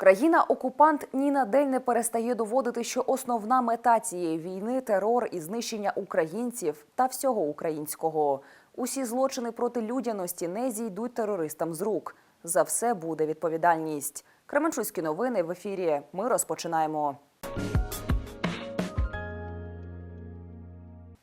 Країна-окупант ні на день не перестає доводити, що основна мета цієї війни терор і знищення українців та всього українського. Усі злочини проти людяності не зійдуть терористам з рук. За все буде відповідальність. Кременчуцькі новини в ефірі. Ми розпочинаємо.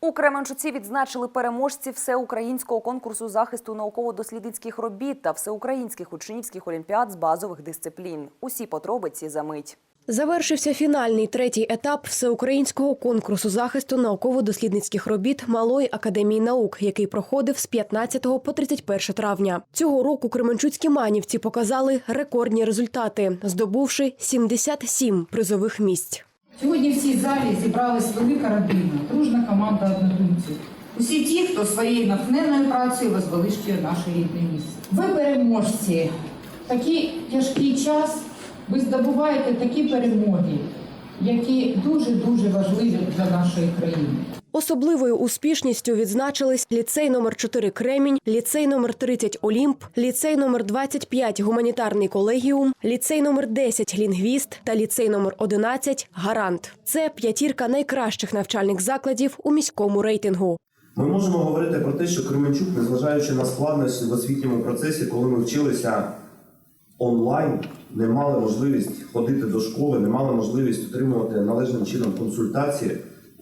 У Кременчуці відзначили переможців всеукраїнського конкурсу захисту науково-дослідницьких робіт та всеукраїнських учнівських олімпіад з базових дисциплін. Усі подробиці за мить. Завершився фінальний третій етап всеукраїнського конкурсу захисту науково-дослідницьких робіт Малої академії наук, який проходив з 15 по 31 травня. Цього року кременчуцькі манівці показали рекордні результати, здобувши 77 призових місць. Сьогодні в цій залі зібралась велика родина, дружна команда однодумців. Усі ті, хто своєю натхненною працею возвеличує наше рідне місце. Ви переможці. Такий тяжкий час ви здобуваєте такі перемоги, які дуже-дуже важливі для нашої країни. Особливою успішністю відзначились ліцей номер 4 Кремінь, ліцей номер 30 Олімп, ліцей номер 25 Гуманітарний колегіум, ліцей номер 10 Лінгвіст та ліцей номер 11 Гарант. Це п'ятірка найкращих навчальних закладів у міському рейтингу. Ми можемо говорити про те, що Кременчук, незважаючи на складності в освітньому процесі, коли ми вчилися онлайн, не мали можливість ходити до школи, не мали можливість отримувати належним чином консультації,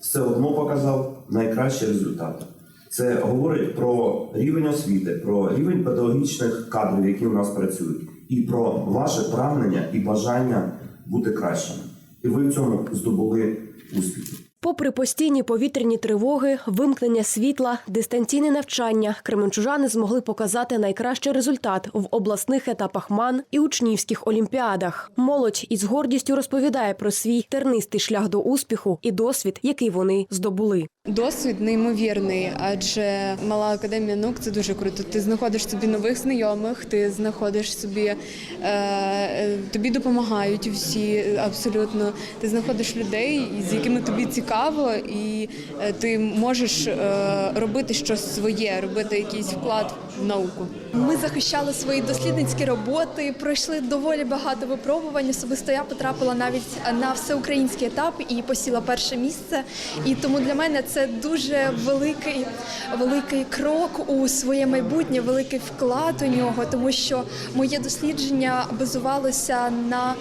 все одно показав найкращі результати. Це говорить про рівень освіти, про рівень педагогічних кадрів, які у нас працюють, і про ваше прагнення і бажання бути кращими. І ви в цьому здобули успіхи. Попри постійні повітряні тривоги, вимкнення світла, дистанційне навчання, кременчужани змогли показати найкращий результат в обласних етапах МАН і учнівських олімпіадах. Молодь із гордістю розповідає про свій тернистий шлях до успіху і досвід, який вони здобули. Досвід неймовірний, адже мала академія наук це дуже круто. Ти знаходиш собі нових знайомих, ти знаходиш собі е, е, тобі допомагають всі абсолютно. Ти знаходиш людей, з якими тобі цікаво, і е, ти можеш е, робити щось своє, робити якийсь вклад в науку. Ми захищали свої дослідницькі роботи, пройшли доволі багато випробувань. Особисто я потрапила навіть на всеукраїнський етап і посіла перше місце. І тому для мене це дуже великий, великий крок у своє майбутнє, великий вклад у нього, тому що моє дослідження базувалося на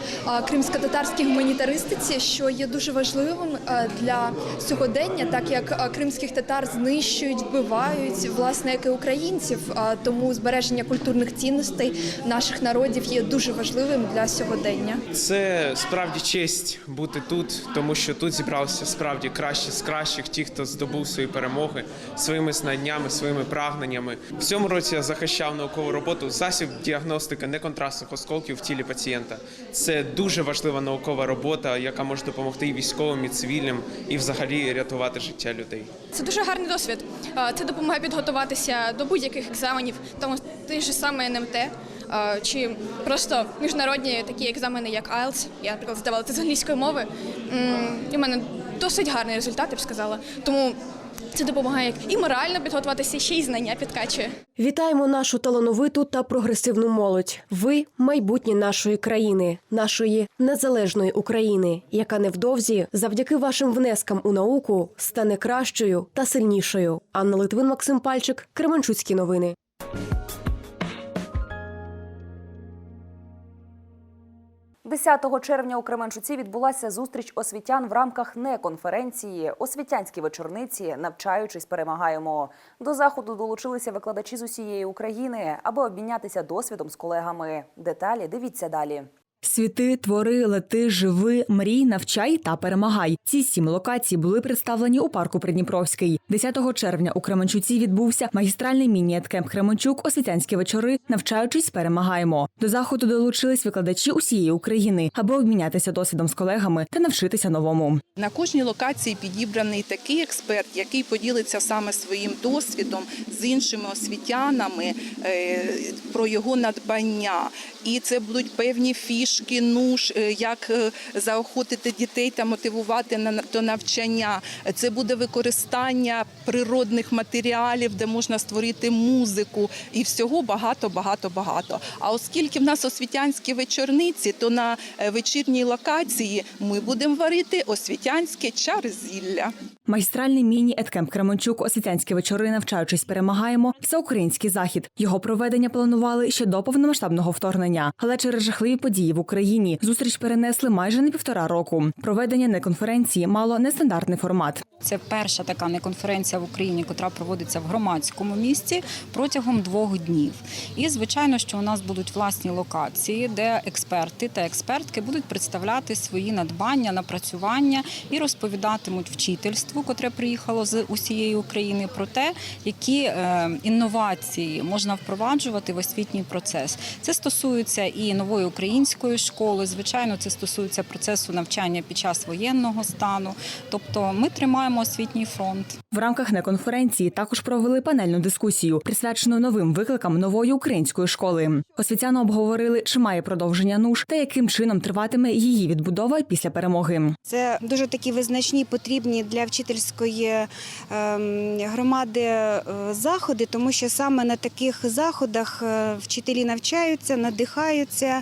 кримсько-татарській гуманітаристиці, що є дуже важливим для сьогодення, так як кримських татар знищують, вбивають, власне, як і українців. Тому збереження культурних цінностей наших народів є дуже важливим для сьогодення. Це справді честь бути тут, тому що тут зібралися справді кращі з кращих, ті, хто здобув свої перемоги своїми знаннями, своїми прагненнями. В цьому році я захищав наукову роботу засіб діагностики неконтрастних осколків в тілі пацієнта. Це дуже важлива наукова робота, яка може допомогти і військовим, і цивільним, і взагалі рятувати життя людей. Це дуже гарний досвід. Це допомагає підготуватися до будь-яких екзаменів, тому той же саме НМТ. Чи просто міжнародні такі екзамени, як IELTS, я, наприклад, здавала це з англійської мови. І в мене досить гарний результат, я б сказала. Тому це допомагає і морально підготуватися, ще й знання підкачує. Вітаємо нашу талановиту та прогресивну молодь. Ви майбутнє нашої країни, нашої незалежної України, яка невдовзі, завдяки вашим внескам у науку, стане кращою та сильнішою. Анна Литвин, Максим Пальчик, Кременчуцькі новини. – 10 червня у Кременчуці відбулася зустріч освітян в рамках неконференції «Освітянські вечорниці. Навчаючись, перемагаємо». До заходу долучилися викладачі з усієї України, аби обмінятися досвідом з колегами. Деталі дивіться далі. Світи, твори, лети, живи, мрій, навчай та перемагай. Ці сім локацій були представлені у парку Придніпровський. 10 червня у Кременчуці відбувся магістральний міні-еткемп Кременчук Освітянські вечори. Навчаючись, перемагаємо. До заходу долучились викладачі усієї України, аби обмінятися досвідом з колегами та навчитися новому. На кожній локації підібраний такий експерт, який поділиться саме своїм досвідом з іншими освітянами е, про його надбання. І це будуть певні фішки, нуж, е, як е, заохотити дітей та мотивувати на до навчання. Це буде використання природних матеріалів, де можна створити музику і всього багато, багато, багато. А оскільки в нас освітянські вечорниці, то на е, вечірній локації ми будемо варити освітянське чарзілля. Магістральний міні-еткемп Кременчук освітянські вечори, навчаючись, перемагаємо. Всеукраїнський захід. Його проведення планували ще до повномасштабного вторгнення. Але через жахливі події в Україні зустріч перенесли майже на півтора року. Проведення не конференції мало нестандартний формат. Це перша така неконференція в Україні, яка проводиться в громадському місці протягом двох днів. І звичайно, що у нас будуть власні локації, де експерти та експертки будуть представляти свої надбання, напрацювання і розповідатимуть вчительству, котре приїхало з усієї України, про те, які е, інновації можна впроваджувати в освітній процес. Це стосується і нової української школи. Звичайно, це стосується процесу навчання під час воєнного стану. Тобто, ми тримаємо освітній фронт. В рамках неконференції також провели панельну дискусію, присвячену новим викликам нової української школи. Освітяни обговорили, чи має продовження нуж та яким чином триватиме її відбудова після перемоги. Це дуже такі визначні, потрібні для вчительської ем, громади е, заходи, тому що саме на таких заходах е, вчителі навчаються, надихаються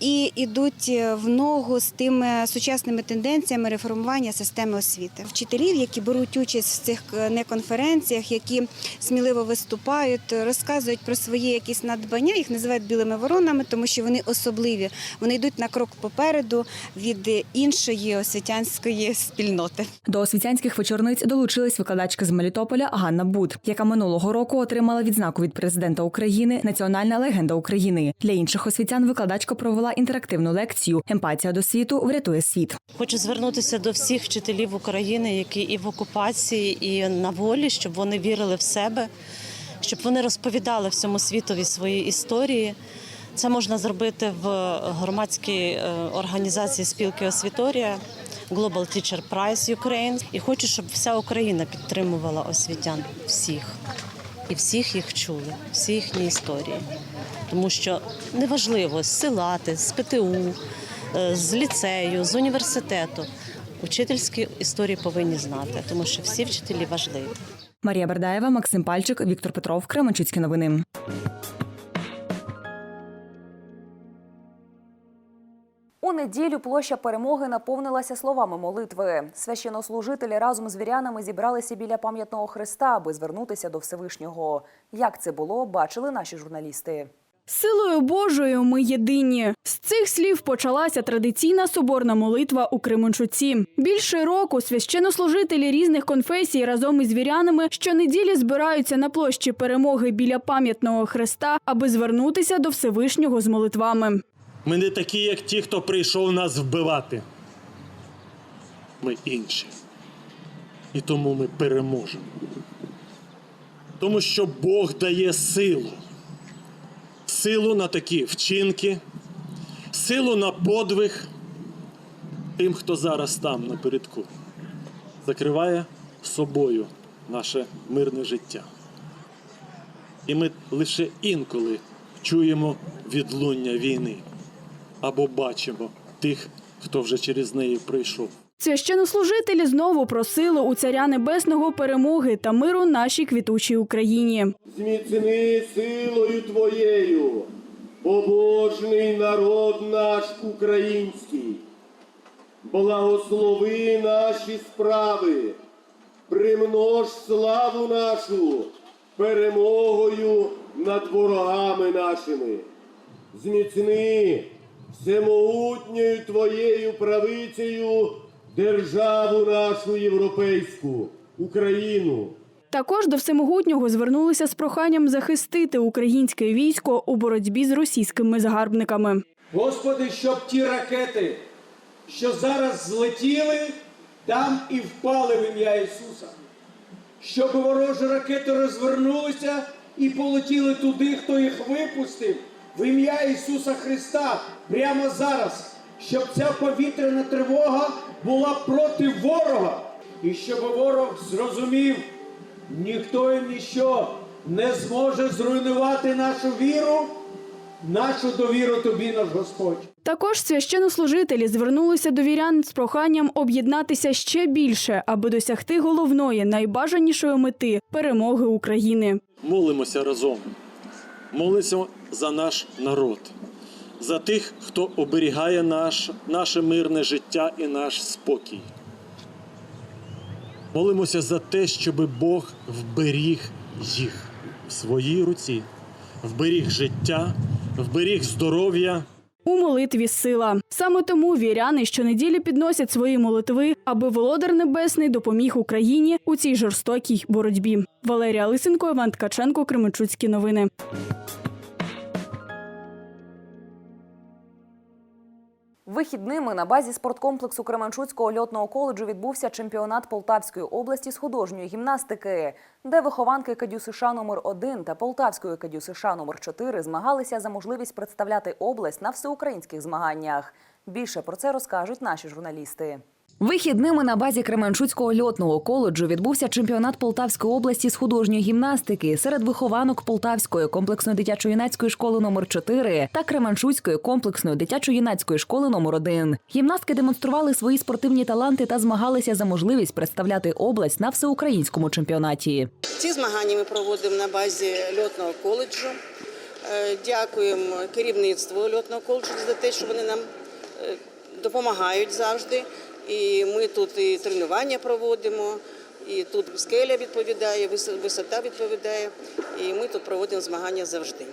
і йдуть в ногу з тими сучасними тенденціями реформування системи освіти. Вчителів, які беруть участь в цих е, неконференціях, які сміливо виступають, розказують про свої якісь надбання, їх називають білими воронами, тому що вони особливі. Вони йдуть на крок попереду від іншої освітянської спільноти. До освітянських вечорниць долучилась викладачка з Мелітополя Ганна Буд, яка минулого року отримала відзнаку від президента України Національна легенда України. Для інших освітян викладачка провела інтерактивну лекцію Емпатія до світу врятує світ. Хочу звернутися до всіх вчителів України, які і в окупації, і на волі, щоб вони вірили в себе, щоб вони розповідали всьому світові свої історії. Це можна зробити в громадській е, організації спілки Освіторія Global Teacher Prize Ukraine. І хочу, щоб вся Україна підтримувала освітян всіх і всіх їх чули, всі їхні історії. Тому що неважливо з села з ПТУ, е, з ліцею, з університету. Учительські історії повинні знати, тому що всі вчителі важливі. Марія Бердаєва, Максим Пальчик, Віктор Петров, Кременчуцькі новини. У неділю площа перемоги наповнилася словами молитви. Священнослужителі разом з вірянами зібралися біля пам'ятного хреста, аби звернутися до Всевишнього. Як це було, бачили наші журналісти. Силою Божою ми єдині. З цих слів почалася традиційна соборна молитва у Кременчуці. Більше року священнослужителі різних конфесій разом із вірянами щонеділі збираються на площі перемоги біля пам'ятного хреста, аби звернутися до Всевишнього з молитвами. Ми не такі, як ті, хто прийшов нас вбивати. Ми інші. І тому ми переможемо. Тому що Бог дає силу. Силу на такі вчинки, силу на подвиг тим, хто зараз там напередку. Закриває собою наше мирне життя. І ми лише інколи чуємо відлуння війни або бачимо тих, хто вже через неї пройшов. Священнослужителі знову просили у царя небесного перемоги та миру нашій квітучій Україні. Зміцни силою Твоєю, побожний народ наш український, благослови наші справи, примнож славу нашу перемогою над ворогами нашими. Зміцни всемогутньою Твоєю правицею державу нашу європейську, Україну. Також до всемогутнього звернулися з проханням захистити українське військо у боротьбі з російськими загарбниками. Господи, щоб ті ракети, що зараз злетіли, там і впали в ім'я Ісуса. Щоб ворожі ракети розвернулися і полетіли туди, хто їх випустив, в ім'я Ісуса Христа прямо зараз, щоб ця повітряна тривога була проти ворога, і щоб ворог зрозумів, ніхто і ніщо не зможе зруйнувати нашу віру нашу довіру тобі, наш Господь. Також священнослужителі звернулися до вірян з проханням об'єднатися ще більше, аби досягти головної, найбажанішої мети перемоги України. Молимося разом. Молимося за наш народ, за тих, хто оберігає наш, наше мирне життя і наш спокій. Молимося за те, щоб Бог вберіг їх в своїй руці, вберіг життя, вберіг здоров'я. У молитві сила. Саме тому віряни щонеділі підносять свої молитви, аби Володар Небесний допоміг Україні у цій жорстокій боротьбі. Валерія Лисенко, Іван Ткаченко, Кременчуцькі новини. Вихідними на базі спорткомплексу Кременчуцького льотного коледжу відбувся чемпіонат Полтавської області з художньої гімнастики, де вихованки КадЮ США номер 1 та Полтавської КадЮ США номер 4 змагалися за можливість представляти область на всеукраїнських змаганнях. Більше про це розкажуть наші журналісти. Вихідними на базі Кременчуцького льотного коледжу відбувся чемпіонат Полтавської області з художньої гімнастики серед вихованок Полтавської комплексної дитячо-юнацької школи номер 4 та Кременчуцької комплексної дитячо-юнацької школи номер 1 Гімнастки демонстрували свої спортивні таланти та змагалися за можливість представляти область на всеукраїнському чемпіонаті. Ці змагання ми проводимо на базі льотного коледжу. Е, Дякуємо керівництву льотного коледжу за те, що вони нам е, допомагають завжди. І ми тут і тренування проводимо, і тут скеля відповідає, вис- висота відповідає. І ми тут проводимо змагання завжди.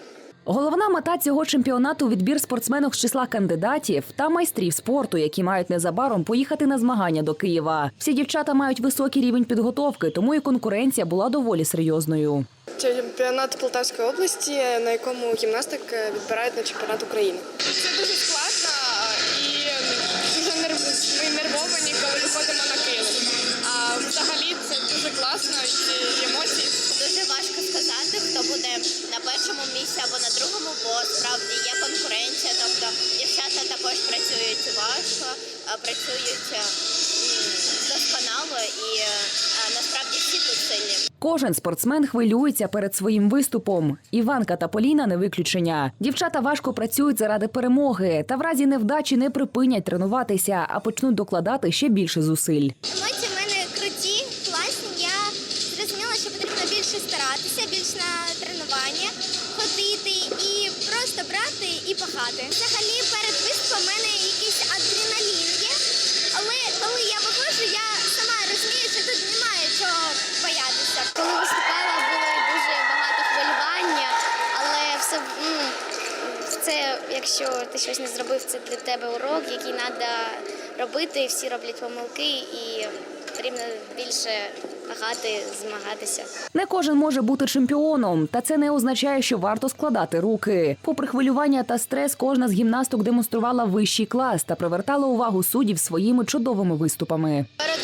Головна мета цього чемпіонату відбір спортсменок з числа кандидатів та майстрів спорту, які мають незабаром поїхати на змагання до Києва. Всі дівчата мають високий рівень підготовки, тому і конкуренція була доволі серйозною. Чемпіонат Полтавської області, на якому гімнастик відбирають на чемпіонат України. Це дуже складно першому місці або на другому, бо справді є конкуренція. Тобто дівчата також працюють важко, працюють е, досконало і е, насправді всі тут сильні. Кожен спортсмен хвилюється перед своїм виступом. Іванка та Поліна не виключення. Дівчата важко працюють заради перемоги та в разі невдачі не припинять тренуватися, а почнуть докладати ще більше зусиль. Емоції більше старатися, більше на тренування ходити і просто брати і пахати. Взагалі перед виступом в мене якийсь адреналін є, але коли я виходжу, я сама розумію, що тут немає чого боятися. Коли виступала, було дуже багато хвилювання, але все ну, це, якщо ти щось не зробив, це для тебе урок, який треба робити. Всі роблять помилки і потрібно більше пахати, змагатися. Не кожен може бути чемпіоном, та це не означає, що варто складати руки. Попри хвилювання та стрес, кожна з гімнасток демонструвала вищий клас та привертала увагу суддів своїми чудовими виступами. Перед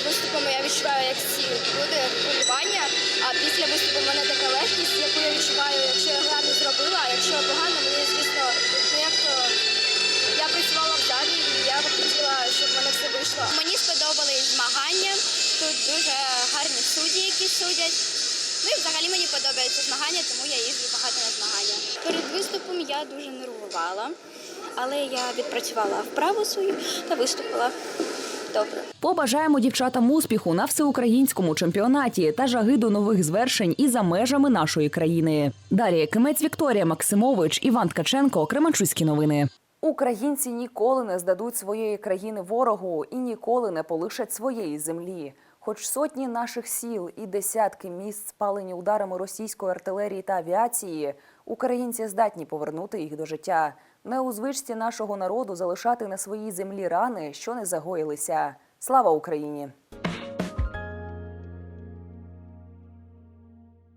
які судять. Ну і взагалі мені подобаються змагання, тому я їжджу багато на змагання. Перед виступом я дуже нервувала, але я відпрацювала вправу свою та виступила добре. Побажаємо дівчатам успіху на всеукраїнському чемпіонаті та жаги до нових звершень і за межами нашої країни. Далі Кимець Вікторія Максимович, Іван Ткаченко, Кременчуцькі новини. Українці ніколи не здадуть своєї країни ворогу і ніколи не полишать своєї землі. Хоч сотні наших сіл і десятки міст спалені ударами російської артилерії та авіації, українці здатні повернути їх до життя. Не у звичці нашого народу залишати на своїй землі рани, що не загоїлися. Слава Україні!